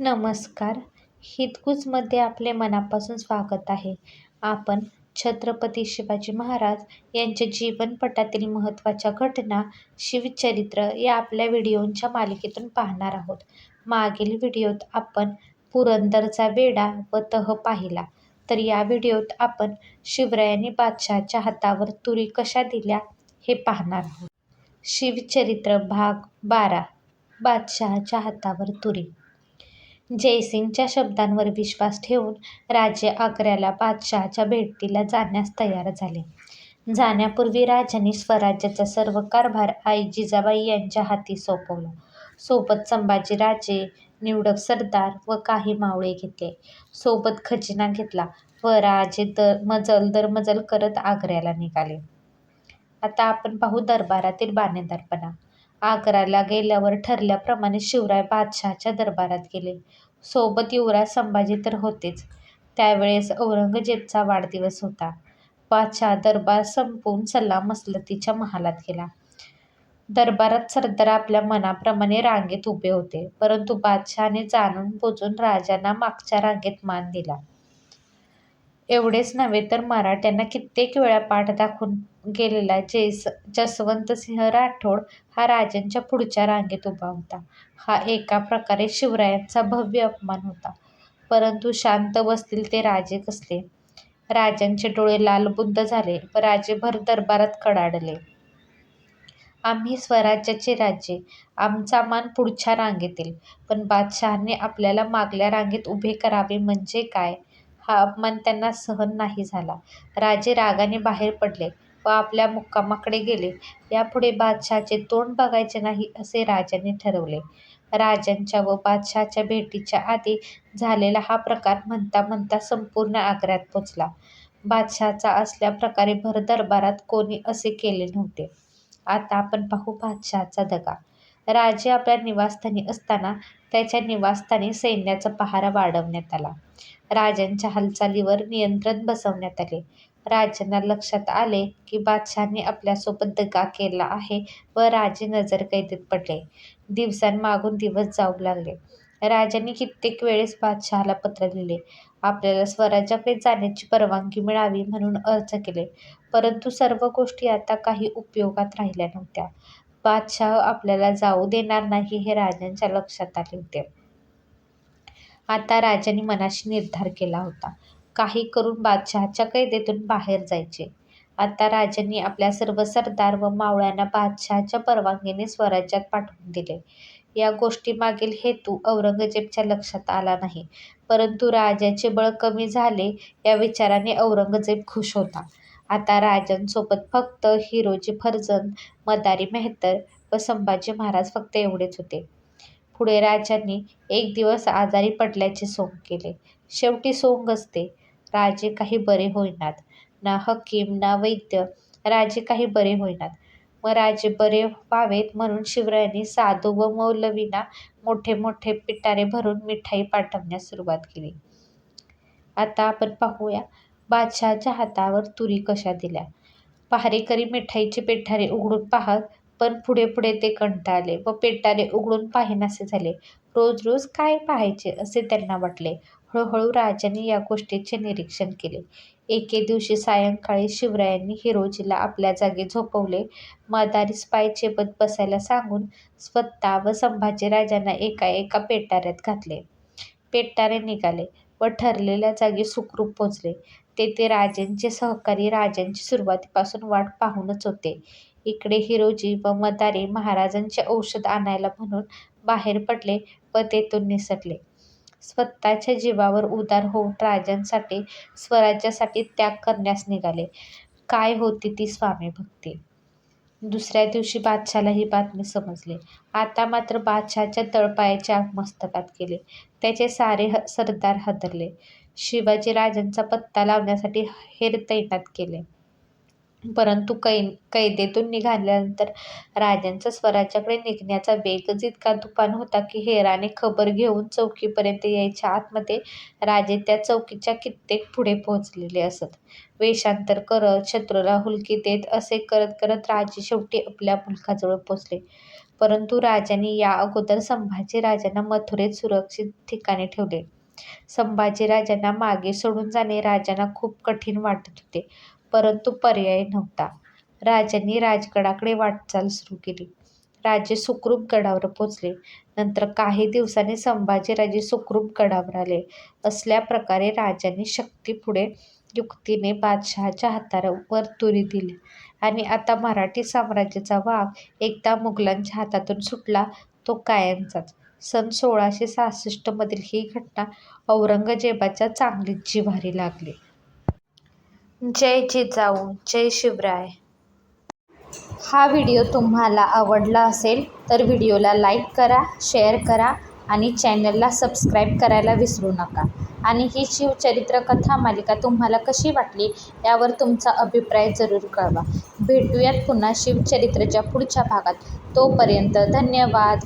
नमस्कार. हितगुजमध्ये आपले मनापासून स्वागत आहे. आपण छत्रपती शिवाजी महाराज यांच्या जीवनपटातील महत्त्वाच्या घटना शिवचरित्र या आपल्या व्हिडिओंच्या मालिकेतून पाहणार आहोत. मागील व्हिडिओत आपण पुरंदरचा वेढा व तह पाहिला. तर या व्हिडिओत आपण शिवरायांनी बादशहाच्या हातावर तुरी कशा दिल्या हे पाहणार आहोत. शिवचरित्र भाग बारा. बादशहाच्या हातावर तुरी. जयसिंगच्या शब्दांवर विश्वास ठेवून राजे आग्र्याला बादशहाच्या भेटीला जाण्यास तयार झाले. जाण्यापूर्वी राजांनी स्वराज्याचा सर्व कारभार आई जिजाबाई यांच्या हाती सोपवला. सोबत संभाजीराजे, निवडक सरदार व काही मावळे घेतले. सोबत खजिना घेतला व राजे मजल दरमजल करत आग्र्याला निघाले. आता आपण पाहू दरबारातील बाणेदारपणा. आग्र्याला गेल्यावर ठरल्याप्रमाणे शिवराय बादशहाच्या दरबारात गेले. सोबत युवराज संभाजी तर होतेच. त्यावेळेस औरंगजेबचा वाढदिवस होता. बादशहा दरबार संपवून सल्लामसलतीच्या महालात गेला. दरबारात सरदार आपल्या मनाप्रमाणे रांगेत उभे होते. परंतु बादशहाने जाणून बुजून राजांना मागच्या रांगेत मान दिला. एवढेच नव्हे तर मराठ्यांना कित्येक वेळा पाठ दाखवून गेलेला जसवंतसिंह राठोड हा राजांच्या पुढच्या रांगेत उभा होता. हा एका प्रकारे शिवरायांचा भव्य अपमान होता. परंतु शांत बसतील ते राजे कसले! राजांचे डोळे लालबुंद झाले व राजे भर दरबारात कडाडले. आम्ही स्वराज्याचे राजे, आमचा मान पुढच्या रांगेतील पण बादशहाने आपल्याला मागल्या रांगेत उभे करावे म्हणजे काय? हा अपमान त्यांना सहन नाही झाला. राजे रागाने बाहेर पडले व आपल्या मुक्कामाकडे गेले. यापुढे बादशहाचे तोंड बघायचे नाही असे राजाने ठरवले. राजांच्या व बादशहाच्या भेटीच्या आधी झालेला हा प्रकार म्हणता म्हणता संपूर्ण आग्र्यात पोचला. बादशहाचा असल्या प्रकारे भर दरबारात कोणी असे केले नव्हते. आता आपण पाहू बादशहाचा दगा. राजे आपल्या निवासस्थानी असताना त्याच्या निवासस्थानी सैन्याचा पहारा वाढवण्यात आला. राजांच्या हालचालीवर नियंत्रण बसवण्यात आले. राजांना लक्षात आले की बादशहाने आपल्यासोबत दगा केला आहे व राजे नजरकैदेत पडले. दिवसांमागून दिवस जाऊ लागले. राजांनी कित्येक वेळेस बादशहाला पत्र लिहिले. आपल्याला स्वराज्याकडे जाण्याची परवानगी मिळावी म्हणून अर्ज केले. परंतु सर्व गोष्टी आता काही उपयोगात राहिल्या नव्हत्या. बादशाह आपल्याला जाऊ देणार नाही हे राजांच्या लक्षात आले होते. आता राजांनी मनाशी निर्धार केला होता. काही करून बादशहाच्या कैदेतून बाहेर जायचे. आता राजांनी आपल्या सर्व सरदार व मावळ्यांना बादशहाच्या परवानगीने स्वराज्यात पाठवून दिले. या गोष्टीमागील हेतू औरंगजेबच्या लक्षात आला नाही. परंतु राजाचे बळ कमी झाले या विचाराने औरंगजेब खुश होता. आता राजांसोबत फक्त हिरोजी फर्जंद, मदारी मेहतर व संभाजी महाराज फक्त एवढेच होते. पुढे राजांनी एक दिवस आजारी पडल्याचे सोंग केले. शेवटी सोंग असते. राजे काही बरे होईनात. ना हकीम ना वैद्य. राजे काही बरे होईनात. मग राजे बरे व्हावेत म्हणून शिवरायांनी साधू व मौलवींना मोठे मोठे पिटारे भरून मिठाई पाठवण्यास सुरुवात केली. आता आपण पाहूया बादशहाच्या हातावर तुरी कशा दिल्या. पहारेकरी मिठाईचे पेठारे उघडून पाहत पण पुढे पुढे ते कंटाळले व पेटारे उघडून पाहिनासे झाले. रोज रोज काय पाहायचे असे त्यांना वाटले. हळूहळू राजाने या गोष्टीचे निरीक्षण केले. एके दिवशी सायंकाळी शिवरायांनी हिरोजीला आपल्या जागी झोपवले. मदारी स्पाय चेपत बसायला सांगून स्वतः व संभाजीराजांना एका एका पेटाऱ्यात घातले. पेटारे निघाले व ठरलेल्या जागी सुखरूप पोचले. तेथे राजांचे सहकारी राजांची सुरुवातीपासून वाट पाहूनच होते. इकडे हिरोजी व मदारी महाराजांचे औषध आणायला म्हणून बाहेर पडले व तेथून निसटले. स्वतःच्या जीवावर उदार होऊन राजांसाठी, स्वराज्यासाठी त्याग करण्यास निघाले. काय होती ती स्वामीभक्ती! दुसऱ्या दिवशी बादशहाला ही बातमी समजली. आता मात्र बादशहाच्या तळपायाचे मस्तकात गेले. त्याचे सारे सरदार हादरले. शिवाजीराजांचा पत्ता लावण्यासाठी हेर तैनात केले. परंतु कै कैदेतून निघाल्यानंतर राजांचा स्वराज्याकडे निघण्याचा वेगच इतका तुफान होता की हेराने खबर घेऊन चौकीपर्यंत यायच्या आतमध्ये राजे त्या चौकीच्या कित्येक पुढे पोहोचलेले असत. वेषांतर करत, शत्रूला हुलकी देत असे करत करत राजे शेवटी आपल्या मुलखाजवळ पोचले. परंतु राजांनी या अगोदर संभाजी राजांना मथुरेत सुरक्षित ठिकाणी ठेवले. संभाजीराजांना मागे सोडून जाणे राजांना खूप कठीण वाटत होते. परंतु पर्याय नव्हता. राजांनी राजगडाकडे वाटचाल सुरू केली. राजे सुखरूप गडावर पोचले. नंतर काही दिवसांनी संभाजीराजे सुखरूप गडावर आले. असल्या प्रकारे राजांनी शक्तीपुढे युक्तीने बादशहाच्या हातावर तुरी दिली आणि आता मराठी साम्राज्याचा वाघ एकदा मुघलांच्या हातातून सुटला तो कायमचाच. सन सोळाशे सहासष्टमधील ही घटना औरंगजेबाच्या चांगलीच जिव्हारी लागली. जय जिजाऊ जय शिवराय. हा व्हिडिओ तुम्हाला आवडला असेल तर व्हिडिओला लाईक करा, शेअर करा आणि चॅनलला सबस्क्राईब करायला विसरू नका. आणि ही शिवचरित्र कथा मालिका तुम्हाला कशी वाटली यावर तुमचा अभिप्राय जरूर कळवा. भेटूयात पुन्हा शिवचरित्रच्या पुढच्या भागात. तोपर्यंत धन्यवाद.